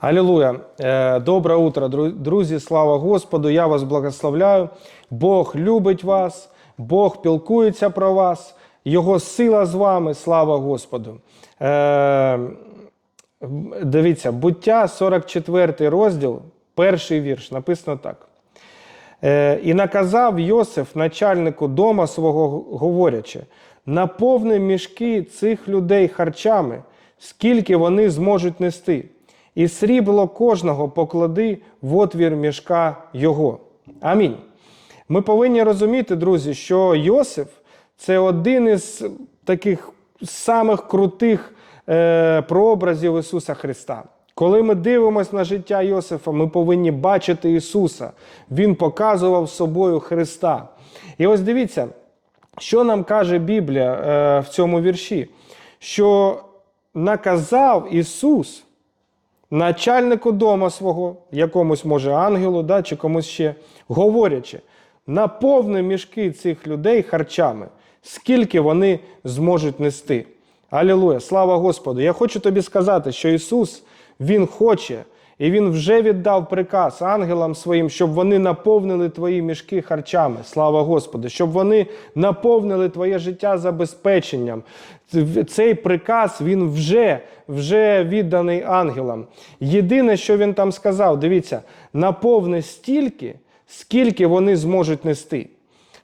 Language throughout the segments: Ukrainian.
Алілуя. Е, Добре утро, друзі. Слава Господу. Я вас благословляю. Бог любить вас, Бог пілкується про вас, Його сила з вами. Слава Господу. Е, Дивіться, буття 44 розділ, перший вірш, написано так. Е, І наказав Йосиф начальнику дома свого, говорячи: наповни мішки цих людей харчами, скільки вони зможуть нести, і срібло кожного поклади в отвір мішка його. Амінь. Ми повинні розуміти, друзі, що Йосиф це один із таких самих крутих е, прообразів Ісуса Христа. Коли ми дивимося на життя Йосифа, ми повинні бачити Ісуса. Він показував собою Христа. І ось дивіться, що нам каже Біблія е, в цьому вірші, що наказав Ісус начальнику дома свого, якомусь може ангелу, да, чи комусь ще, говорячи, наповни мішки цих людей харчами, скільки вони зможуть нести. Алілуя, слава Господу! Я хочу тобі сказати, що Ісус, Він хоче, і Він вже віддав приказ ангелам своїм, щоб вони наповнили твої мішки харчами. Слава Господу, щоб вони наповнили твоє життя забезпеченням. Цей приказ він вже, вже відданий ангелам. Єдине, що він там сказав, дивіться, наповни стільки, скільки вони зможуть нести.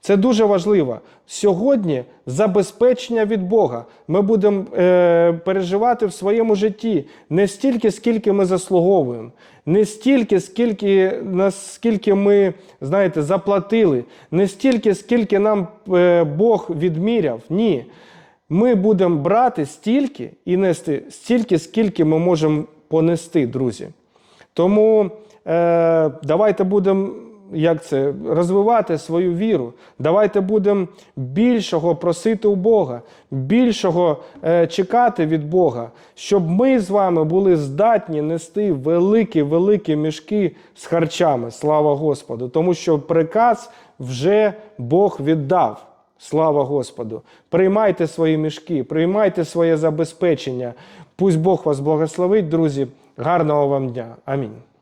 Це дуже важливо. Сьогодні забезпечення від Бога. Ми будемо е, переживати в своєму житті не стільки, скільки ми заслуговуємо, не стільки, скільки, наскільки ми знаєте, заплатили, не стільки, скільки нам е, Бог відміряв. Ні. Ми будемо брати стільки і нести стільки, скільки ми можемо понести, друзі. Тому е, давайте будемо як це, розвивати свою віру. Давайте будемо більшого просити у Бога, більшого е, чекати від Бога, щоб ми з вами були здатні нести великі, великі мішки з харчами. Слава Господу! Тому що приказ вже Бог віддав. Слава Господу! Приймайте свої мішки, приймайте своє забезпечення. Пусть Бог вас благословить, друзі. Гарного вам дня. Амінь.